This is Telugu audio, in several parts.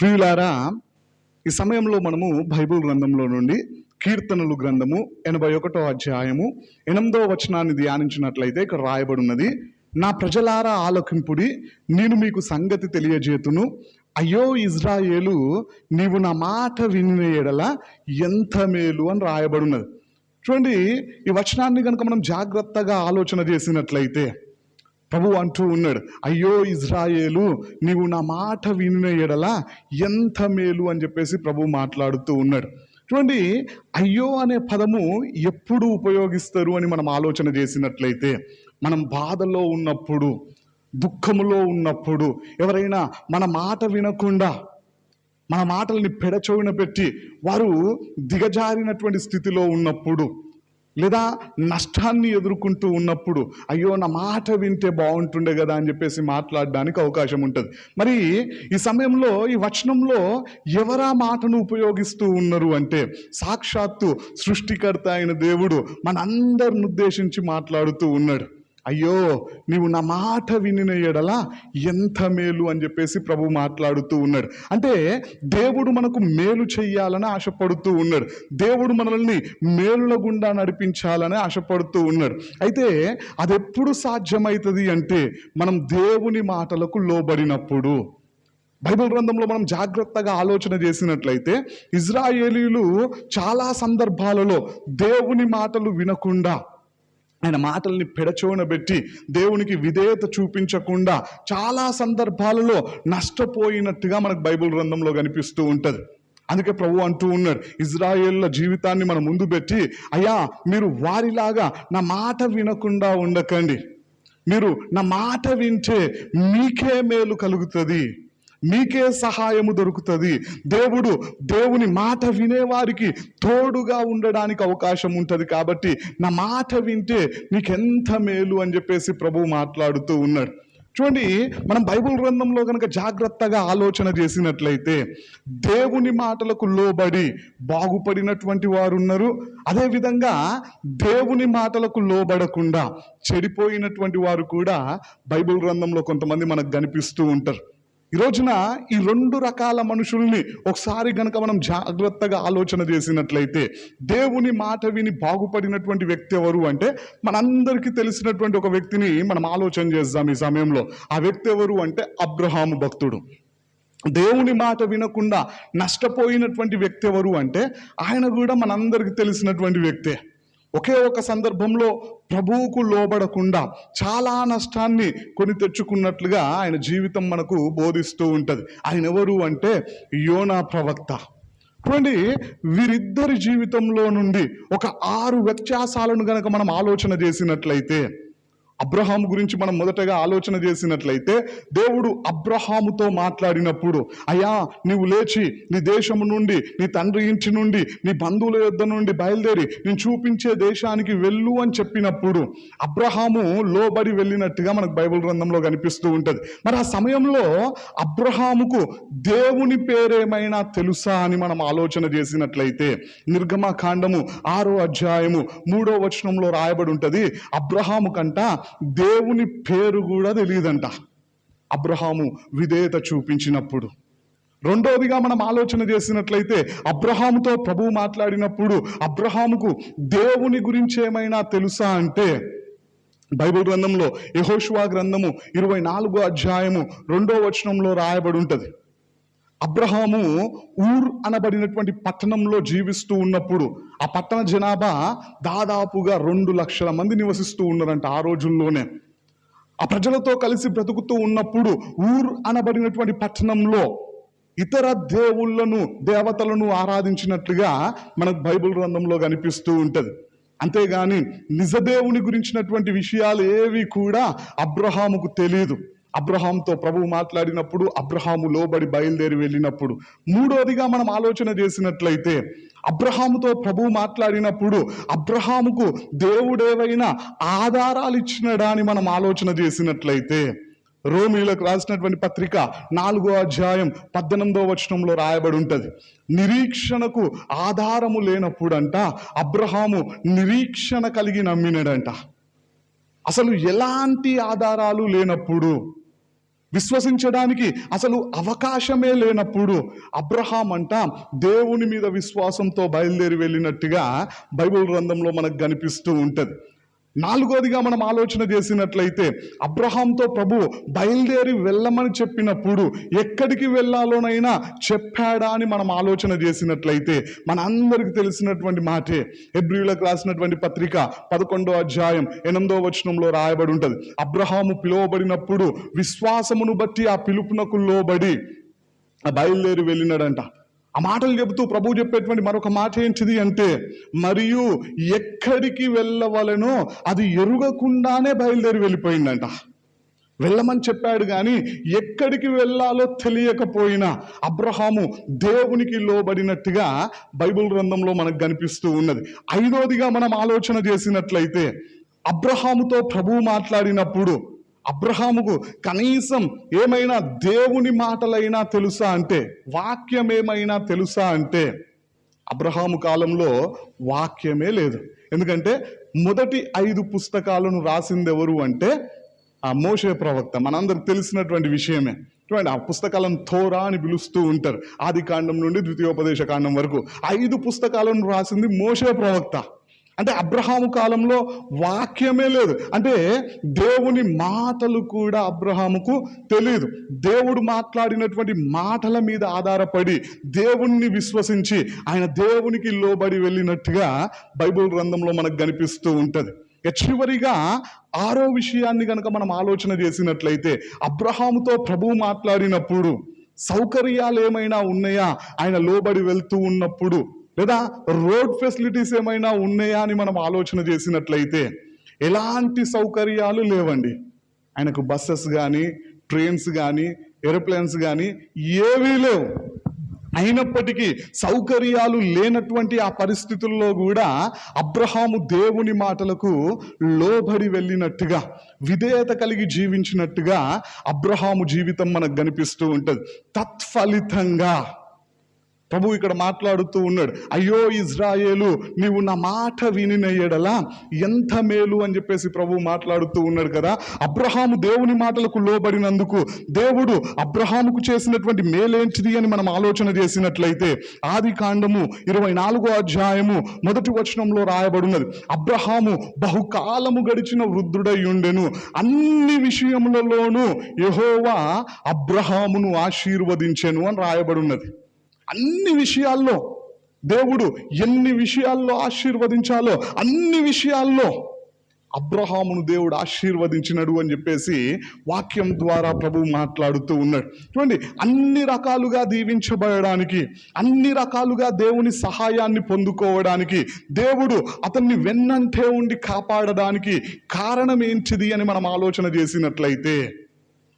ప్రియులారా ఈ సమయంలో మనము బైబిల్ గ్రంథంలో నుండి కీర్తనలు గ్రంథము ఎనభై ఒకటో అధ్యాయము ఎనిమిదో వచనాన్ని ధ్యానించినట్లయితే ఇక్కడ రాయబడి ఉన్నది నా ప్రజలారా ఆలోకింపుడి నేను మీకు సంగతి తెలియజేతును. అయ్యో ఇజ్రాయేలు నీవు నా మాట వినిన ఎడల ఎంత మేలు అని రాయబడి ఉన్నది చూడండి ఈ వచనాన్ని కనుక మనం జాగ్రత్తగా ఆలోచన చేసినట్లయితే ప్రభు అంటూ ఉన్నాడు అయ్యో ఇజ్రాయేలు నీవు నా మాట వినిన ఎడల ఎంత మేలు అని చెప్పేసి ప్రభు మాట్లాడుతూ ఉన్నాడు. చూడండి అయ్యో అనే పదము ఎప్పుడు ఉపయోగిస్తారు అని మనం ఆలోచన చేసినట్లయితే మనం బాధలో ఉన్నప్పుడు దుఃఖములో ఉన్నప్పుడు ఎవరైనా మన మాట వినకుండా మన మాటల్ని పెడచోవిన పెట్టి వారు దిగజారినటువంటి స్థితిలో ఉన్నప్పుడు లేదా నష్టాన్ని ఎదుర్కొంటూ ఉన్నప్పుడు అయ్యో నా మాట వింటే బాగుంటుండే కదా అని చెప్పేసి మాట్లాడడానికి అవకాశం ఉంటుంది. మరి ఈ సమయంలో ఈ వచనంలో ఎవరా మాటను ఉపయోగిస్తూ ఉన్నారు అంటే సాక్షాత్తు సృష్టికర్త అయిన దేవుడు మనందరిని ఉద్దేశించి మాట్లాడుతూ ఉన్నాడు. అయ్యో నీవు నా మాట వినిన ఎడల ఎంత మేలు అని చెప్పేసి ప్రభు మాట్లాడుతూ ఉన్నాడు. అంటే దేవుడు మనకు మేలు చెయ్యాలని ఆశపడుతూ ఉన్నాడు. దేవుడు మనల్ని మేలుల గుండా నడిపించాలని ఆశపడుతూ ఉన్నాడు. అయితే అది ఎప్పుడు సాధ్యమవుతుంది అంటే మనం దేవుని మాటలకు లోబడినప్పుడు. బైబిల్ గ్రంథంలో మనం జాగ్రత్తగా ఆలోచన చేసినట్లయితే ఇజ్రాయేలీలు చాలా సందర్భాలలో దేవుని మాటలు వినకుండా ఆయన మాటల్ని పెడచోనబెట్టి దేవునికి విధేయత చూపించకుండా చాలా సందర్భాలలో నష్టపోయినట్టుగా మనకు బైబిల్ గ్రంథంలో కనిపిస్తూ ఉంటుంది. అందుకే ప్రభు అంటూ ఉన్నాడు ఇజ్రాయేళ్ళ జీవితాన్ని మన ముందు పెట్టి అయ్యా మీరు వారిలాగా నా మాట వినకుండా ఉండకండి. మీరు నా మాట వింటే మీకే మేలు కలుగుతుంది. మీకే సహాయము దొరుకుతుంది. దేవుడు దేవుని మాట వినేవారికి తోడుగా ఉండడానికి అవకాశం ఉంటుంది కాబట్టి నా మాట వింటే నీకెంత మేలు అని చెప్పేసి ప్రభు మాట్లాడుతూ ఉన్నాడు. చూడండి మనం బైబిల్ గ్రంథంలో కనుక జాగ్రత్తగా ఆలోచన చేసినట్లయితే దేవుని మాటలకు లోబడి బాగుపడినటువంటి వారు ఉన్నారు అదేవిధంగా దేవుని మాటలకు లోబడకుండా చెడిపోయినటువంటి వారు కూడా బైబిల్ గ్రంథంలో కొంతమంది మనకు కనిపిస్తూ ఉంటారు. ఈ రోజున ఈ రెండు రకాల మనుషుల్ని ఒకసారి గనక మనం జాగ్రత్తగా ఆలోచన చేసినట్లయితే దేవుని మాట విని బాగుపడినటువంటి వ్యక్తి ఎవరు అంటే మనందరికీ తెలిసినటువంటి ఒక వ్యక్తిని మనం ఆలోచన చేద్దాం ఈ సమయంలో. ఆ వ్యక్తి ఎవరు అంటే అబ్రహాము భక్తుడు. దేవుని మాట వినకుండా నష్టపోయినటువంటి వ్యక్తి ఎవరు అంటే ఆయన కూడా మనందరికీ తెలిసినటువంటి వ్యక్తే. ఒకే ఒక సందర్భంలో ప్రభువుకు లోబడకుండా చాలా నష్టాన్ని కొని తెచ్చుకున్నట్లుగా ఆయన జీవితం మనకు బోధిస్తూ ఉంటుంది. ఆయన ఎవరు అంటే యోనా ప్రవక్త. చూడండి వీరిద్దరి జీవితంలో నుండి ఒక ఆరు వ్యత్యాసాలను గనక మనం ఆలోచన చేసినట్లయితే అబ్రహాము గురించి మనం మొదటగా ఆలోచన చేసినట్లయితే దేవుడు అబ్రహాముతో మాట్లాడినప్పుడు అయ్యా నీవు లేచి నీ దేశము నుండి నీ తండ్రి ఇంటి నుండి నీ బంధువుల యొద్ద నుండి బయలుదేరి నేను చూపించే దేశానికి వెళ్ళు అని చెప్పినప్పుడు అబ్రహాము లోబడి వెళ్ళినట్టుగా మనకు బైబిల్ గ్రంథంలో కనిపిస్తూ ఉంటుంది. మరి ఆ సమయంలో అబ్రహాముకు దేవుని పేరేమైనా తెలుసా అని మనం ఆలోచన చేసినట్లయితే నిర్గమకాండము ఆరో అధ్యాయము మూడో వచనంలో రాయబడి ఉంటుంది అబ్రహాము కంట దేవుని పేరు కూడా తెలియదంట. అబ్రహాము విధేయత చూపించినప్పుడు. రెండవదిగా మనం ఆలోచన చేసినట్లయితే అబ్రహాముతో ప్రభు మాట్లాడినప్పుడు అబ్రహాముకు దేవుని గురించి ఏమైనా తెలుసా అంటే బైబిల్ గ్రంథంలో యహోషువా గ్రంథము ఇరవై నాలుగో అధ్యాయము రెండో వచనంలో రాయబడి ఉంటుంది. అబ్రహాము ఊర్ అనబడినటువంటి పట్టణంలో జీవిస్తూ ఉన్నప్పుడు ఆ పట్టణ జనాభా దాదాపుగా రెండు లక్షల మంది నివసిస్తూ ఉన్నారంట ఆ రోజుల్లోనే. ఆ ప్రజలతో కలిసి బ్రతుకుతూ ఉన్నప్పుడు ఊర్ అనబడినటువంటి పట్టణంలో ఇతర దేవుళ్ళను దేవతలను ఆరాధించినట్లుగా మనకు బైబిల్ గ్రంథంలో కనిపిస్తూ ఉంటుంది. అంతేగాని నిజదేవుని గురించినటువంటి విషయాలు ఏవి కూడా అబ్రహాముకు తెలియదు అబ్రహాంతో ప్రభువు మాట్లాడినప్పుడు అబ్రహాము లోబడి బయలుదేరి వెళ్ళినప్పుడు మూడోదిగా మనం ఆలోచన చేసినట్లయితే అబ్రహాముతో ప్రభువు మాట్లాడినప్పుడు అబ్రహాముకు దేవుడేవైనా ఆధారాలు ఇచ్చినడాని మనం ఆలోచన చేసినట్లయితే రోమిలకు రాసినటువంటి పత్రిక నాలుగో అధ్యాయం పద్దెనిమిదో వచనంలో రాయబడి ఉంటది. నిరీక్షణకు ఆధారము లేనప్పుడంట అబ్రహాము నిరీక్షణ కలిగి నమ్మినాడంట. అసలు ఎలాంటి ఆధారాలు లేనప్పుడు విశ్వసించడానికి అసలు అవకాశమే లేనప్పుడు అబ్రహాం అంట దేవుని మీద విశ్వాసంతో బయలుదేరి వెళ్ళినట్టుగా బైబిల్ గ్రంథంలో మనకు కనిపిస్తూ ఉంటుంది. నాలుగోదిగా మనం ఆలోచన చేసినట్లయితే అబ్రహాంతో ప్రభు బయలుదేరి వెళ్ళమని చెప్పినప్పుడు ఎక్కడికి వెళ్ళాలోనైనా చెప్పాడా అని మనం ఆలోచన చేసినట్లయితే మన అందరికి తెలిసినటువంటి మాటే. ఎబ్రిలకు రాసినటువంటి పత్రిక పదకొండో అధ్యాయం ఎనిమిదో వచనంలో రాయబడి ఉంటుంది. అబ్రహాము పిలువబడినప్పుడు విశ్వాసమును బట్టి ఆ పిలుపునకు లోబడి ఆ బయలుదేరి వెళ్ళినాడంట. ఆ మాటలు చెబుతూ ప్రభు చెప్పేటువంటి మరొక మాట ఏంటిది అంటే మరియు ఎక్కడికి వెళ్ళవలనో అది ఎరుగకుండానే బయలుదేరి వెళ్ళిపోయిందంట. వెళ్ళమని చెప్పాడు కానీ ఎక్కడికి వెళ్ళాలో తెలియకపోయినా అబ్రహాము దేవునికి లోబడినట్టుగా బైబిల్ గ్రంథంలో మనకు కనిపిస్తూ ఉన్నది. ఐదోదిగా మనం ఆలోచన చేసినట్లయితే అబ్రహాముతో ప్రభువు మాట్లాడినప్పుడు అబ్రహాముకు కనీసం ఏమైనా దేవుని మాటలైనా తెలుసా అంటే వాక్యం ఏమైనా తెలుసా అంటే అబ్రహాము కాలంలో వాక్యమే లేదు. ఎందుకంటే మొదటి ఐదు పుస్తకాలను రాసింది ఎవరు అంటే ఆ మోషే ప్రవక్త. మనందరికి తెలిసినటువంటి విషయమే. చూడండి ఆ పుస్తకాలను థోరా అని పిలుస్తూ ఉంటారు. ఆది కాండం నుండి ద్వితీయోపదేశ కాండం వరకు. ఐదు పుస్తకాలను రాసింది మోషే ప్రవక్త. అంటే అబ్రహాము కాలంలో వాక్యమే లేదు. అంటే దేవుని మాటలు కూడా అబ్రహాముకు తెలియదు దేవుడు మాట్లాడినటువంటి మాటల మీద ఆధారపడి దేవుణ్ణి విశ్వసించి ఆయన దేవునికి లోబడి వెళ్ళినట్టుగా బైబిల్ గ్రంథంలో మనకు కనిపిస్తూ ఉంటుంది. చివరిగా ఆరో విషయాన్ని కనుక మనం ఆలోచన చేసినట్లయితే అబ్రహాముతో ప్రభువు మాట్లాడినప్పుడు సౌకర్యాలు ఏమైనా ఉన్నాయా? ఆయన లోబడి వెళ్తూ ఉన్నప్పుడు లేదా రోడ్ ఫెసిలిటీస్ ఏమైనా ఉన్నాయా అని మనం ఆలోచన చేసినట్లయితే ఎలాంటి సౌకర్యాలు లేవండి. ఆయనకు బస్సెస్ కానీ ట్రైన్స్ కానీ ఏరోప్లేన్స్ కానీ ఏవీ లేవు. అయినప్పటికీ సౌకర్యాలు లేనటువంటి ఆ పరిస్థితుల్లో కూడా అబ్రహాము దేవుని మాటలకు లోబడి వెళ్ళినట్టుగా విధేయత కలిగి జీవించినట్టుగా అబ్రహాము జీవితం మనకు కనిపిస్తూ ఉంటుంది. తత్ఫలితంగా ప్రభు ఇక్కడ మాట్లాడుతూ ఉన్నాడు అయ్యో ఇజ్రాయేలు నీవు నా మాట వినిన ఎంత మేలు అని చెప్పేసి ప్రభు మాట్లాడుతూ ఉన్నాడు కదా. అబ్రహాము దేవుని మాటలకు లోబడినందుకు దేవుడు అబ్రహాముకు చేసినటువంటి మేలేంటిది అని మనం ఆలోచన చేసినట్లయితే ఆది కాండము ఇరవై నాలుగో అధ్యాయము మొదటి వచనంలో రాయబడినది అబ్రహాము బహుకాలము గడిచిన వృద్ధుడై ఉండెను. అన్ని విషయములలోనూ యహోవా అబ్రహామును ఆశీర్వదించెను అని రాయబడి ఉన్నది అన్ని విషయాల్లో దేవుడు ఎన్ని విషయాల్లో ఆశీర్వదించాలో అన్ని విషయాల్లో అబ్రహామును దేవుడు ఆశీర్వదించినడు అని చెప్పేసి వాక్యం ద్వారా ప్రభు మాట్లాడుతూ ఉన్నాడు. చూడండి అన్ని రకాలుగా దీవించబడడానికి అన్ని రకాలుగా దేవుని సహాయాన్ని పొందుకోవడానికి దేవుడు అతన్ని వెన్నంటే ఉండి కాపాడడానికి కారణం ఏంటిది అని మనం ఆలోచన చేసినట్లయితే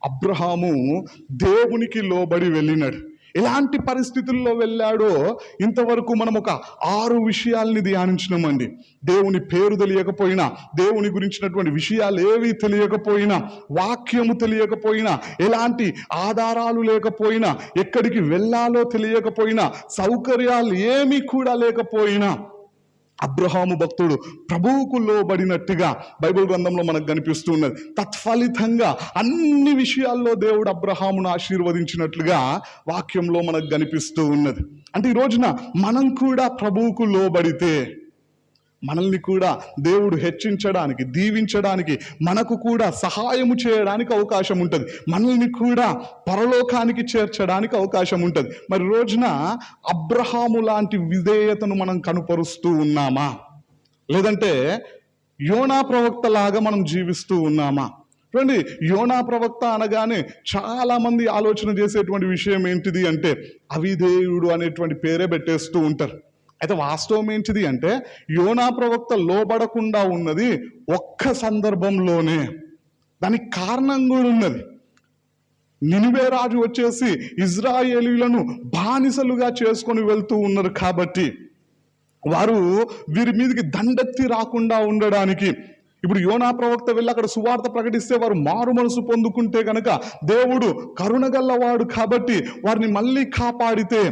అబ్రహాము దేవునికి లోబడి వెళ్ళినాడు. ఎలాంటి పరిస్థితుల్లో వెళ్ళాడో ఇంతవరకు మనం ఒక ఆరు విషయాల్ని ధ్యానించినామండి. దేవుని పేరు తెలియకపోయినా దేవుని గురించినటువంటి విషయాలు ఏవి తెలియకపోయినా వాక్యము తెలియకపోయినా ఎలాంటి ఆధారాలు లేకపోయినా ఎక్కడికి వెళ్ళాలో తెలియకపోయినా సౌకర్యాలు ఏమీ కూడా లేకపోయినా అబ్రహాము భక్తుడు ప్రభువుకు లోబడినట్టుగా బైబిల్ గ్రంథంలో మనకు కనిపిస్తూ ఉన్నది. తత్ఫలితంగా అన్ని విషయాల్లో దేవుడు అబ్రహామును ఆశీర్వదించినట్లుగా వాక్యంలో మనకు కనిపిస్తూ ఉన్నది. అంటే ఈ రోజున మనం కూడా ప్రభువుకు లోబడితే మనల్ని కూడా దేవుడు హెచ్చించడానికి దీవించడానికి మనకు కూడా సహాయము చేయడానికి అవకాశం ఉంటుంది. మనల్ని కూడా పరలోకానికి చేర్చడానికి అవకాశం ఉంటుంది. మరి రోజున అబ్రహాము లాంటి విధేయతను మనం కనుపరుస్తూ ఉన్నామా? లేదంటే యోనా ప్రవక్త లాగా మనం జీవిస్తూ ఉన్నామా? చూడండి యోనా ప్రవక్త అనగానే చాలామంది ఆలోచన చేసేటువంటి విషయం ఏంటిది అంటే అవిధేయుడు అనేటువంటి పేరే పెట్టేస్తూ ఉంటారు. అయితే వాస్తవం ఏంటిది అంటే యోనా ప్రవక్త లోబడకుండా ఉన్నది ఒక్క సందర్భంలోనే. దానికి కారణం కూడా ఉన్నది. నినివే రాజు వచ్చేసి ఇజ్రాయేలీలను బానిసలుగా చేసుకొని వెళ్తూ ఉన్నారు కాబట్టి వారు వీరి మీదకి దండెత్తి రాకుండా ఉండడానికి. ఇప్పుడు యోనా ప్రవక్త వెళ్ళి అక్కడ సువార్త ప్రకటిస్తే వారు మారు మనసు పొందుకుంటే కనుక దేవుడు కరుణగల్లవాడు కాబట్టి వారిని మళ్ళీ కాపాడితే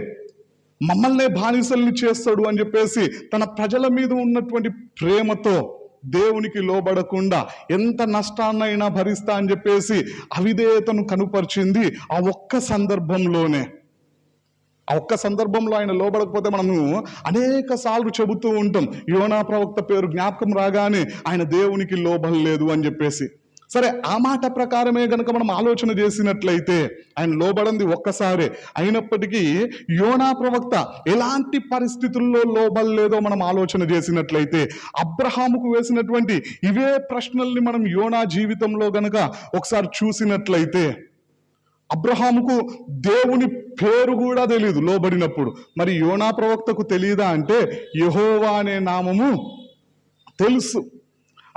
మమ్మల్నే బానిసల్ని చేస్తాడు అని చెప్పేసి తన ప్రజల మీద ఉన్నటువంటి ప్రేమతో దేవునికి లోబడకుండా ఎంత నష్టాన్నైనా భరిస్తా అని చెప్పేసి అవిధేయతను కనుపరిచింది ఆ ఒక్క సందర్భంలోనే. ఆ ఒక్క సందర్భంలో ఆయన లోబడకపోతే మనము అనేక సార్లు చెబుతూ ఉంటాం యోనా ప్రవక్త పేరు జ్ఞాపకం రాగానే ఆయన దేవునికి లోబడలేదు అని చెప్పేసి. సరే ఆ మాట ప్రకారమే గనక మనం ఆలోచన చేసినట్లయితే ఆయన లోబడింది ఒక్కసారే. అయినప్పటికీ యోనా ప్రవక్త ఎలాంటి పరిస్థితుల్లో లోబడలేదో మనం ఆలోచన చేసినట్లయితే అబ్రహాముకు వేసినటువంటి ఇవే ప్రశ్నల్ని మనం యోనా జీవితంలో గనక ఒకసారి చూసినట్లయితే అబ్రహాముకు దేవుని పేరు కూడా తెలియదు లోబడినప్పుడు. మరి యోనా ప్రవక్తకు తెలియదా అంటే యహోవా అనే నామము తెలుసు.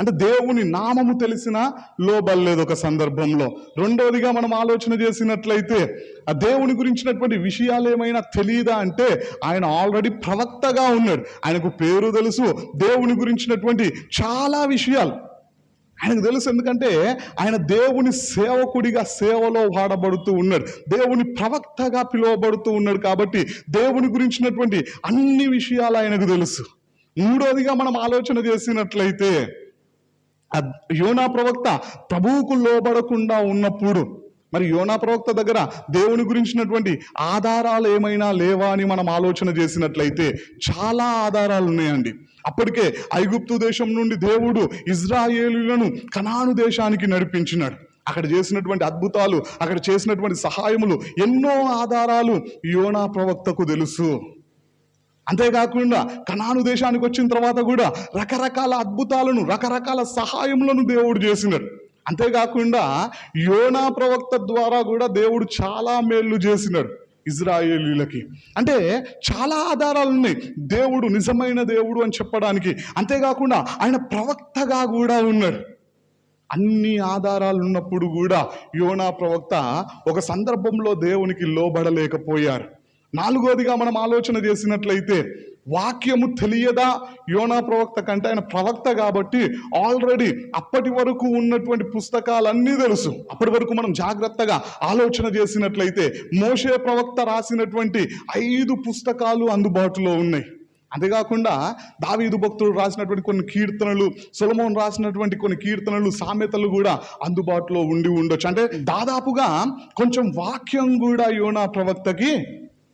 అంటే దేవుని నామము తెలిసిన లోబల్లేదు ఒక సందర్భంలో. రెండవదిగా మనం ఆలోచన చేసినట్లయితే ఆ దేవుని గురించినటువంటి విషయాలు ఏమైనా తెలియదా అంటే ఆయన ఆల్రెడీ ప్రవక్తగా ఉన్నాడు. ఆయనకు పేరు తెలుసు దేవుని గురించినటువంటి చాలా విషయాలు. ఆయనకు తెలుసు ఎందుకంటే ఆయన దేవుని సేవకుడిగా సేవలో వాడబడుతూ ఉన్నాడు. దేవుని ప్రవక్తగా పిలువబడుతూ ఉన్నాడు కాబట్టి దేవుని గురించినటువంటి అన్ని విషయాలు ఆయనకు తెలుసు. మూడోదిగా మనం ఆలోచన చేసినట్లయితే యోనా ప్రవక్త ప్రభువుకు లోబడకుండా ఉన్నప్పుడు మరి యోనా ప్రవక్త దగ్గర దేవుని గురించినటువంటి ఆధారాలు ఏమైనా లేవా అని మనం ఆలోచన చేసినట్లయితే చాలా ఆధారాలు ఉన్నాయండి. అప్పటికే ఐగుప్తు దేశం నుండి దేవుడు ఇజ్రాయేలులను కనాను దేశానికి నడిపించినాడు. అక్కడ చేసినటువంటి అద్భుతాలు అక్కడ చేసినటువంటి సహాయములు ఎన్నో ఆధారాలు యోనా ప్రవక్తకు తెలుసు. అంతేకాకుండా కనాను దేశానికి వచ్చిన తర్వాత కూడా రకరకాల అద్భుతాలను రకరకాల సహాయములను దేవుడు చేసినాడు. అంతేకాకుండా యోనా ప్రవక్త ద్వారా కూడా దేవుడు చాలా మేళ్ళు చేసినాడు ఇజ్రాయేలీలకి. అంటే చాలా ఆధారాలు ఉన్నాయి. దేవుడు నిజమైన దేవుడు అని చెప్పడానికి. అంతేకాకుండా ఆయన ప్రవక్తగా కూడా ఉన్నాడు. అన్ని ఆధారాలు ఉన్నప్పుడు కూడా యోనా ప్రవక్త ఒక సందర్భంలో దేవునికి లోబడలేకపోయారు. నాలుగోదిగా మనం ఆలోచన చేసినట్లయితే వాక్యము తెలియదా? యోనా ప్రవక్త కంటే ఆయన ప్రవక్త కాబట్టి ఆల్రెడీ అప్పటి వరకు ఉన్నటువంటి పుస్తకాలన్నీ తెలుసు. అప్పటి వరకు మనం జాగ్రత్తగా ఆలోచన చేసినట్లయితే మోషే ప్రవక్త రాసినటువంటి ఐదు పుస్తకాలు అందుబాటులో ఉన్నాయి. అంతేకాకుండా దావీదు భక్తుడు రాసినటువంటి కొన్ని కీర్తనలు సులమోన్ రాసినటువంటి కొన్ని కీర్తనలు సామెతలు కూడా అందుబాటులో ఉండి ఉండొచ్చు. అంటే దాదాపుగా కొంచెం వాక్యం కూడా యోనా ప్రవక్తకి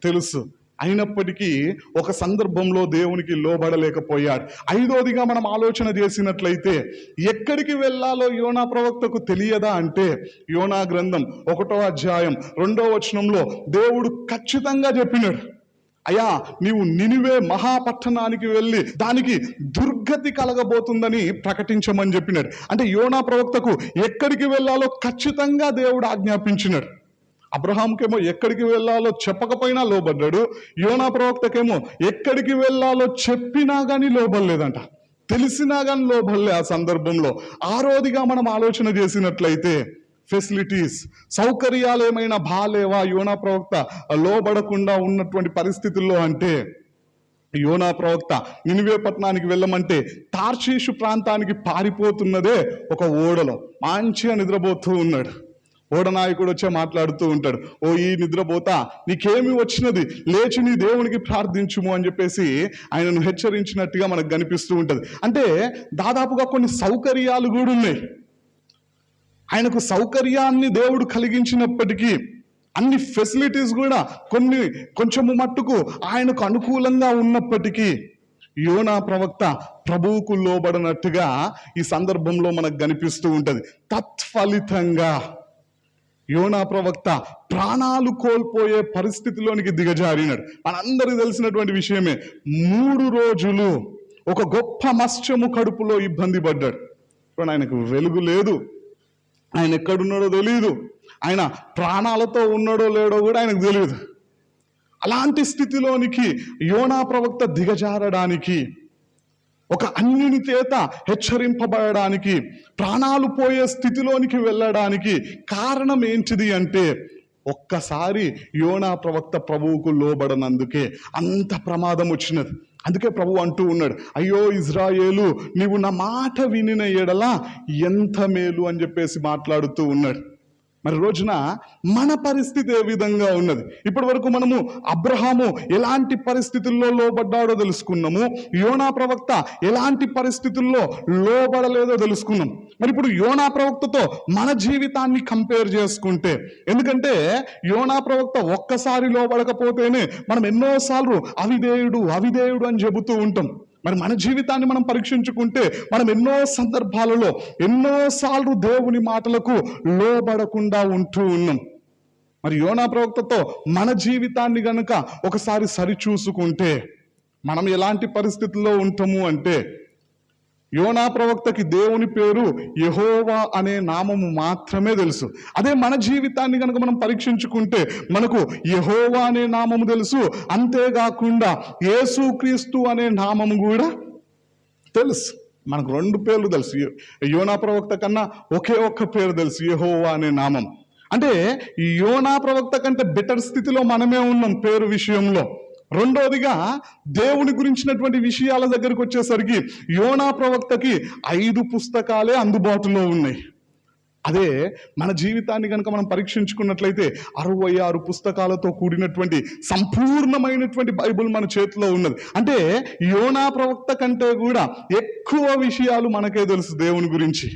తెలుసు. అయినప్పటికీ ఒక సందర్భంలో దేవునికి లోబడలేకపోయాడు. ఐదోదిగా మనం ఆలోచన చేసినట్లయితే ఎక్కడికి వెళ్ళాలో యోనా ప్రవక్తకు తెలియదా అంటే యోనా గ్రంథం ఒకటో అధ్యాయం రెండో వచనంలో దేవుడు ఖచ్చితంగా చెప్పినాడు. అయ్యా నీవు నినివే మహాపట్టణానికి వెళ్ళి దానికి దుర్గతి కలగబోతుందని ప్రకటించమని చెప్పినాడు. అంటే యోనా ప్రవక్తకు ఎక్కడికి వెళ్ళాలో ఖచ్చితంగా దేవుడు ఆజ్ఞాపించినాడు. అబ్రహాంకేమో ఎక్కడికి వెళ్ళాలో చెప్పకపోయినా లోబడ్డాడు. యోనా ప్రవక్తకేమో ఎక్కడికి వెళ్ళాలో చెప్పినా కానీ లోబడలేదంట. తెలిసినా కానీ లోబడలే ఆ సందర్భంలో. ఆరోదిగా మనం ఆలోచన చేసినట్లయితే ఫెసిలిటీస్ సౌకర్యాలు ఏమైనా బాలేవా యోనా ప్రవక్త? లోబడకుండా ఉన్నటువంటి పరిస్థితుల్లో అంటే యోనా ప్రవక్త నినివే పట్టణానికి వెళ్ళమంటే తార్షీషు ప్రాంతానికి పారిపోతున్నదే ఒక ఓడలో. మంచిగా నిద్రపోతూ ఉన్నాడు. ఓడనాయకుడు వచ్చే మాట్లాడుతూ ఉంటాడు. ఓ ఈ నిద్రపోతా. నీకేమి వచ్చినది? లేచి నీ దేవునికి ప్రార్థించుము అని చెప్పేసి ఆయనను హెచ్చరించినట్టుగా మనకు కనిపిస్తూ ఉంటుంది. అంటే దాదాపుగా కొన్ని సౌకర్యాలు కూడా ఉన్నాయి. ఆయనకు సౌకర్యాన్ని దేవుడు కలిగించినప్పటికీ అన్ని ఫెసిలిటీస్ కూడా కొన్ని కొంచెము మట్టుకు ఆయనకు అనుకూలంగా ఉన్నప్పటికీ యోనా ప్రవక్త ప్రభువుకు లోబడినట్టుగా ఈ సందర్భంలో మనకు కనిపిస్తూ ఉంటుంది. తత్ఫలితంగా యోనా ప్రవక్త ప్రాణాలు కోల్పోయే పరిస్థితిలోనికి దిగజారినాడు. మనందరికీ తెలిసినటువంటి విషయమే మూడు రోజులు ఒక గొప్ప మత్స్యము కడుపులో ఇబ్బంది పడ్డాడు. ఇప్పుడు ఆయనకు వెలుగు లేదు. ఆయన ఎక్కడున్నాడో తెలియదు ఆయన ప్రాణాలతో ఉన్నాడో లేడో కూడా ఆయనకు తెలియదు అలాంటి స్థితిలోనికి యోనా ప్రవక్త దిగజారడానికి ఒక అన్యుని చేత హెచ్చరింపబడడానికి ప్రాణాలు పోయే స్థితిలోనికి వెళ్ళడానికి కారణం ఏంటిది అంటే ఒక్కసారి యోనా ప్రవక్త ప్రభువుకు లోబడనందుకే అంత ప్రమాదం వచ్చినది. అందుకే ప్రభు అంటూ ఉన్నాడు అయ్యో ఇజ్రాయేలు నీవు నా మాట వినిన ఎడల ఎంత మేలు అని చెప్పేసి మాట్లాడుతూ ఉన్నాడు. మరి రోజున మన పరిస్థితి ఏ విధంగా ఉన్నది? ఇప్పటి వరకు మనము అబ్రహాము ఎలాంటి పరిస్థితుల్లో లోబడ్డాడో తెలుసుకున్నాము. యోనా ప్రవక్త ఎలాంటి పరిస్థితుల్లో లోబడలేదో తెలుసుకున్నాం. మరి ఇప్పుడు యోనా ప్రవక్తతో మన జీవితాన్ని కంపేర్ చేసుకుంటే ఎందుకంటే యోనా ప్రవక్త ఒక్కసారి లోబడకపోతేనే మనం ఎన్నోసార్లు అవిధేయుడు అవిధేయుడు అని చెబుతూ ఉంటాం. మరి మన జీవితాన్ని మనం పరీక్షించుకుంటే మనం ఎన్నో సందర్భాలలో ఎన్నోసార్లు దేవుని మాటలకు లోబడకుండా ఉంటూ ఉన్నాం. మరి యోనా ప్రవక్తతో మన జీవితాన్ని గనుక ఒకసారి సరిచూసుకుంటే మనం ఎలాంటి పరిస్థితుల్లో ఉంటాము అంటే యోనా ప్రవక్తకి దేవుని పేరు యహోవా అనే నామము మాత్రమే తెలుసు. అదే మన జీవితాన్ని కనుక మనం పరీక్షించుకుంటే మనకు యహోవా అనే నామము తెలుసు. అంతేకాకుండా యేసుక్రీస్తు అనే నామము కూడా తెలుసు. మనకు రెండు పేర్లు తెలుసు. యోనా ప్రవక్త కన్నా ఒకే ఒక్క పేరు తెలుసు. యహోవా అనే నామం. అంటే ఈ యోనా ప్రవక్త కంటే బెటర్ స్థితిలో మనమే ఉన్నాం పేరు విషయంలో. రెండోదిగా దేవుని గురించినటువంటి విషయాల దగ్గరికి వచ్చేసరికి యోనా ప్రవక్తకి ఐదు పుస్తకాలే అందుబాటులో ఉన్నాయి. అదే మన జీవితాన్ని కనుక మనం పరీక్షించుకున్నట్లయితే అరవై ఆరు పుస్తకాలతో కూడినటువంటి సంపూర్ణమైనటువంటి బైబుల్ మన చేతిలో ఉన్నది. అంటే యోనా ప్రవక్త కంటే కూడా ఎక్కువ విషయాలు మనకే తెలుసు దేవుని గురించి.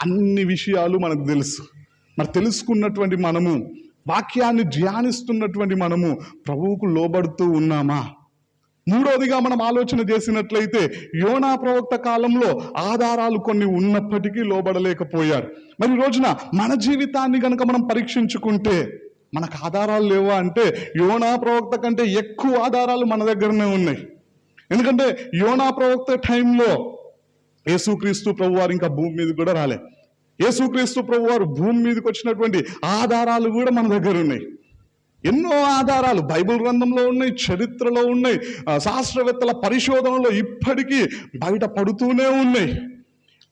అన్ని విషయాలు మనకు తెలుసు. మరి తెలుసుకున్నటువంటి మనము వాక్యాన్ని ధ్యానిస్తున్నటువంటి మనము ప్రభువుకు లోబడుతూ ఉన్నామా? మూడవదిగా మనం ఆలోచన చేసినట్లయితే యోనా ప్రవక్త కాలంలో ఆధారాలు కొన్ని ఉన్నప్పటికీ లోబడలేకపోయారు. మరి రోజున మన జీవితాన్ని గనక మనం పరీక్షించుకుంటే మనకు ఆధారాలు లేవా అంటే యోనా ప్రవక్త కంటే ఎక్కువ ఆధారాలు మన దగ్గరనే ఉన్నాయి. ఎందుకంటే యోనా ప్రవక్త టైంలో యేసుక్రీస్తు ప్రభు వారు ఇంకా భూమి మీద కూడా రాలే. యేసుక్రీస్తు ప్రభు వారు భూమి మీదకి వచ్చినటువంటి ఆధారాలు కూడా మన దగ్గర ఉన్నాయి. ఎన్నో ఆధారాలు బైబిల్ గ్రంథంలో ఉన్నాయి చరిత్రలో ఉన్నాయి శాస్త్రవేత్తల పరిశోధనలో ఇప్పటికీ బయట పడుతూనే ఉన్నాయి.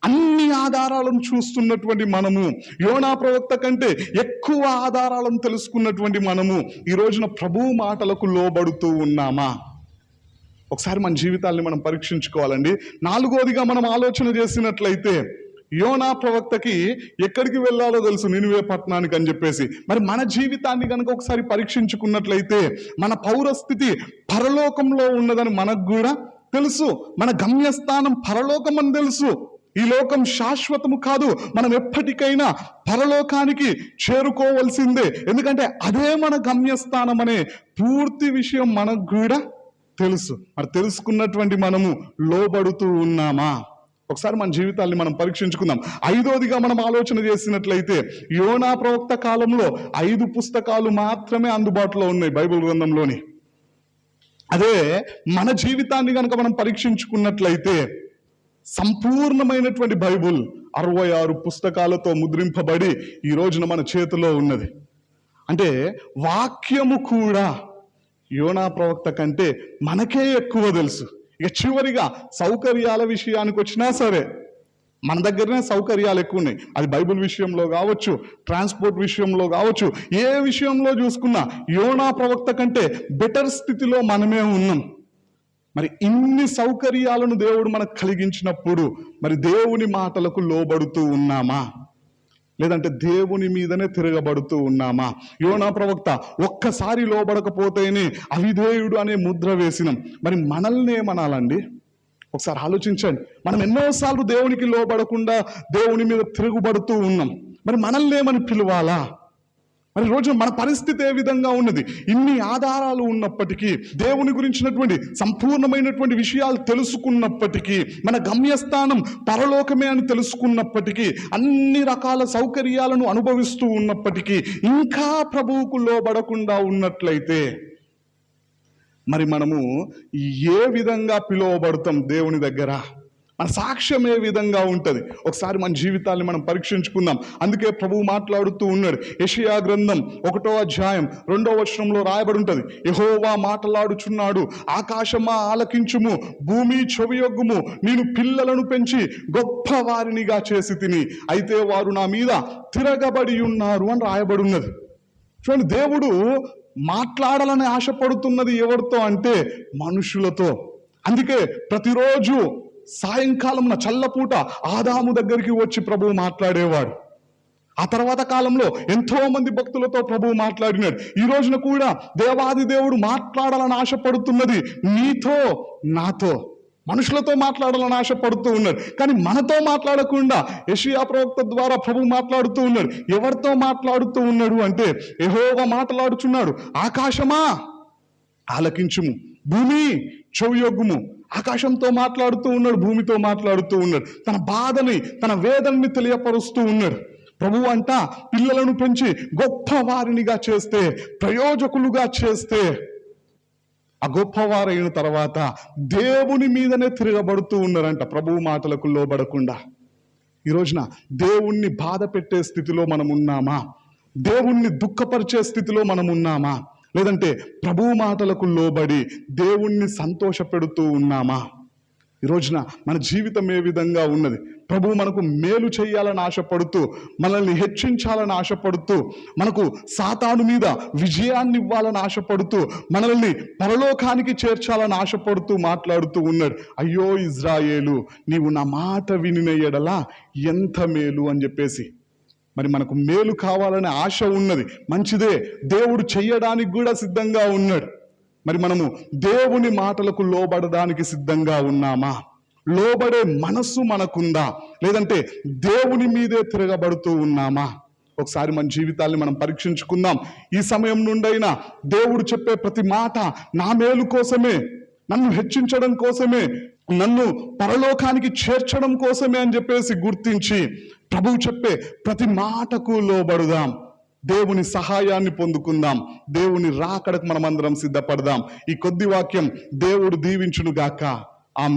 అన్ని ఆధారాలను చూస్తున్నటువంటి మనము యోనా ప్రవక్త కంటే ఎక్కువ ఆధారాలను తెలుసుకున్నటువంటి మనము ఈ రోజున ప్రభు మాటలకు లోబడుతూ ఉన్నామా? ఒకసారి మన జీవితాల్ని మనం పరీక్షించుకోవాలండి. నాలుగోదిగా మనం ఆలోచన చేసినట్లయితే యోనా ప్రవక్తకి ఎక్కడికి వెళ్ళాలో తెలుసు నినివే పట్టణానికి అని చెప్పేసి. మరి మన జీవితాన్ని కనుక ఒకసారి పరీక్షించుకున్నట్లయితే మన పౌరస్థితి పరలోకంలో ఉన్నదని మనకు కూడా తెలుసు. మన గమ్యస్థానం పరలోకం అని తెలుసు. ఈ లోకం శాశ్వతము కాదు. మనం ఎప్పటికైనా పరలోకానికి చేరుకోవలసిందే. ఎందుకంటే అదే మన గమ్యస్థానం అనే పూర్తి విషయం మనకు కూడా తెలుసు. మరి తెలుసుకున్నటువంటి మనము లోబడుతూ ఉన్నామా? ఒకసారి మన జీవితాల్ని మనం పరీక్షించుకుందాం. ఐదోదిగా మనం ఆలోచన చేసినట్లయితే యోనా ప్రవక్త కాలంలో ఐదు పుస్తకాలు మాత్రమే అందుబాటులో ఉన్నాయి బైబిల్ గ్రంథంలోని. అదే మన జీవితాన్ని కనుక మనం పరీక్షించుకున్నట్లయితే సంపూర్ణమైనటువంటి బైబుల్ అరవై ఆరు పుస్తకాలతో ముద్రింపబడి ఈ రోజున మన చేతిలో ఉన్నది. అంటే వాక్యము కూడా యోనా ప్రవక్త కంటే మనకే ఎక్కువ తెలుసు. ఇక చివరిగా సౌకర్యాల విషయానికి వచ్చినా సరే మన దగ్గరనే సౌకర్యాలు ఎక్కువ ఉన్నాయి అది బైబిల్ విషయంలో కావచ్చు ట్రాన్స్పోర్ట్ విషయంలో కావచ్చు ఏ విషయంలో చూసుకున్నా యోనా ప్రవక్త కంటే బెటర్ స్థితిలో మనమే ఉన్నాం. మరి ఇన్ని సౌకర్యాలను దేవుడు మనకు కలిగించినప్పుడు మరి దేవుని మాటలకు లోబడుతూ ఉన్నామా? లేదంటే దేవుని మీదనే తిరగబడుతూ ఉన్నామా? యోనా ప్రవక్త ఒక్కసారి లోబడకపోతేనే అవిధేయుడు అనే ముద్ర వేసినాం. మరి మనల్ని ఏమనాలండి? ఒకసారి ఆలోచించండి. మనం ఎన్నోసార్లు దేవునికి లోబడకుండా దేవుని మీద తిరుగుబడుతూ ఉన్నాం. మరి మనల్ని ఏమని పిలవాలా? మరి రోజు మన పరిస్థితి ఏ విధంగా ఉన్నది? ఇన్ని ఆధారాలు ఉన్నప్పటికీ దేవుని గురించినటువంటి సంపూర్ణమైనటువంటి విషయాలు తెలుసుకున్నప్పటికీ మన గమ్యస్థానం పరలోకమే అని తెలుసుకున్నప్పటికీ అన్ని రకాల సౌకర్యాలను అనుభవిస్తూ ఉన్నప్పటికీ ఇంకా ప్రభువుకు లోబడకుండా ఉన్నట్లయితే మరి మనము ఏ విధంగా పిలువబడతాం దేవుని దగ్గర? మన సాక్ష్యం ఏ విధంగా ఉంటుంది? ఒకసారి మన జీవితాన్ని మనం పరీక్షించుకుందాం. అందుకే ప్రభువు మాట్లాడుతూ ఉన్నాడు. యషియా గ్రంథం ఒకటో అధ్యాయం రెండో వచనంలో రాయబడి ఉంటుంది యహోవా మాట్లాడుచున్నాడు. ఆకాశమా ఆలకించుము భూమి చెవియొగ్గుము నేను పిల్లలను పెంచి గొప్ప వారినిగా చేసి తిని అయితే వారు నా మీద తిరగబడి ఉన్నారు అని రాయబడి ఉన్నది చూడండి దేవుడు మాట్లాడాలని ఆశపడుతున్నది ఎవరితో అంటే మనుషులతో. అందుకే ప్రతిరోజు సాయంకాలం చల్లపూట ఆదాము దగ్గరికి వచ్చి ప్రభువు మాట్లాడేవాడు. ఆ తర్వాత కాలంలో ఎంతో మంది భక్తులతో ప్రభువు మాట్లాడినాడు. ఈ రోజున కూడా దేవాది దేవుడు మాట్లాడాలని ఆశపడుతున్నది నీతో నాతో. మనుషులతో మాట్లాడాలని ఆశపడుతూ ఉన్నాడు. కానీ మనతో మాట్లాడకుండా యషియా ప్రవక్త ద్వారా ప్రభు మాట్లాడుతూ ఉన్నాడు. ఎవరితో మాట్లాడుతూ ఉన్నాడు అంటే ఎహోగా మాట్లాడుచున్నాడు. ఆకాశమా? ఆలకించుము. భూమి చెవియొగ్గుము. ఆకాశంతో మాట్లాడుతూ ఉన్నాడు భూమితో మాట్లాడుతూ ఉన్నాడు. తన బాధని తన వేదనని తెలియపరుస్తూ ఉన్నాడు. ప్రభు అంట పిల్లలను పెంచి గొప్ప వారినిగా చేస్తే ప్రయోజకులుగా చేస్తే ఆ గొప్పవారైన తర్వాత దేవుని మీదనే తిరగబడుతూ ఉన్నారంట ప్రభువు మాటలకు లోబడకుండా. ఈ రోజున దేవుణ్ణి బాధ పెట్టే స్థితిలో మనం ఉన్నామా దేవుణ్ణి దుఃఖపరిచే స్థితిలో మనం ఉన్నామా లేదంటే ప్రభు మాటలకు లోబడి దేవుణ్ణి సంతోషపెడుతూ ఉన్నామా? ఈ రోజున మన జీవితం ఏ విధంగా ఉన్నది? ప్రభు మనకు మేలు చేయాలని ఆశపడుతూ మనల్ని హెచ్చించాలని ఆశపడుతూ మనకు సాతాను మీద విజయాన్ని ఇవ్వాలని ఆశపడుతూ మనల్ని పరలోకానికి చేర్చాలని ఆశపడుతూ మాట్లాడుతూ ఉన్నాడు. అయ్యో ఇజ్రాయేలు నీవు నా మాట వినిన ఎడలా ఎంత మేలు అని చెప్పేసి మరి మనకు మేలు కావాలనే ఆశ ఉన్నది. మంచిదే. దేవుడు చెయ్యడానికి కూడా సిద్ధంగా ఉన్నాడు. మరి మనము దేవుని మాటలకు లోబడడానికి సిద్ధంగా ఉన్నామా? లోబడే మనస్సు మనకుందా? లేదంటే దేవుని మీదే తిరగబడుతూ ఉన్నామా? ఒకసారి మన జీవితాల్ని మనం పరీక్షించుకుందాం. ఈ సమయం నుండైనా దేవుడు చెప్పే ప్రతి మాట నా మేలు కోసమే నన్ను హెచ్చించడం కోసమే నన్ను పరలోకానికి చేర్చడం కోసమే అని చెప్పేసి గుర్తించి ప్రభువు చెప్పే ప్రతి మాటకు లోబడుదాం. దేవుని సహాయాన్ని పొందుకుందాం. దేవుని రాకడకు మనమందరం సిద్ధపడదాం. ఈ కొద్ది వాక్యం దేవుడు దీవించును గాక ఆ